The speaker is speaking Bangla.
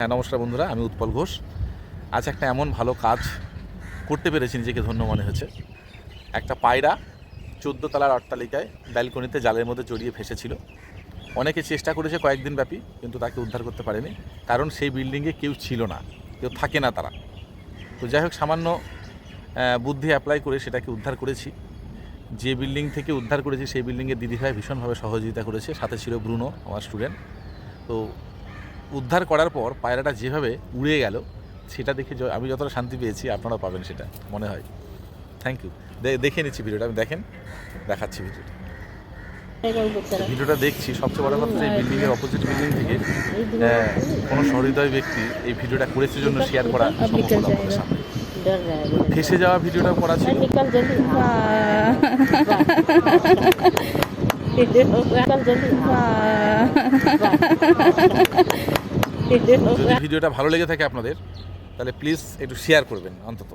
হ্যাঁ নমস্কার বন্ধুরা, আমি উৎপল ঘোষ। আজ একটা এমন ভালো কাজ করতে পেরেছি নিজেকে ধন্য মনে হয়েছে একটা পায়রা চোদ্দ তলার অট্টালিকায় ব্যালকনিতে জালের মধ্যে জড়িয়ে ফেসেছিল। অনেকে চেষ্টা করেছে কয়েকদিন ব্যাপী, কিন্তু তাকে উদ্ধার করতে পারেনি। কারণ সেই বিল্ডিংয়ে কেউ ছিল না, কেউ থাকে না তারা। তো যাই হোক, সামান্য বুদ্ধি অ্যাপ্লাই করে সেটাকে উদ্ধার করেছি। যে বিল্ডিং থেকে উদ্ধার করেছি, সেই বিল্ডিংয়ে দিদিভাই ভীষণভাবে সহযোগিতা করেছে। সাথে ছিল ব্রুনো, আমার স্টুডেন্ট তো উদ্ধার করার পর পায়রাটা যেভাবে উড়ে গেল সেটা দেখে আমি যতটা শান্তি পেয়েছি আপনারা পাবেন সেটা মনে হয়। থ্যাংক ইউ দেখে নিচ্ছি ভিডিওটা আমি দেখেন দেখাচ্ছি ভিডিওটা। ভিডিওটা দেখছি সবচেয়ে বড় কথা এই বিল্ডিংয়ের অপোজিট বিল্ডিং থেকে হ্যাঁ, কোনো সহৃদয় ব্যক্তি এই ভিডিওটা করেছে জন্য শেয়ার করা ফেসে যাওয়া ভিডিওটা করা ছিল। যদি ভিডিওটা ভালো লেগে থাকে আপনাদের তাহলে প্লিজ একটু শেয়ার করবেন অন্তত।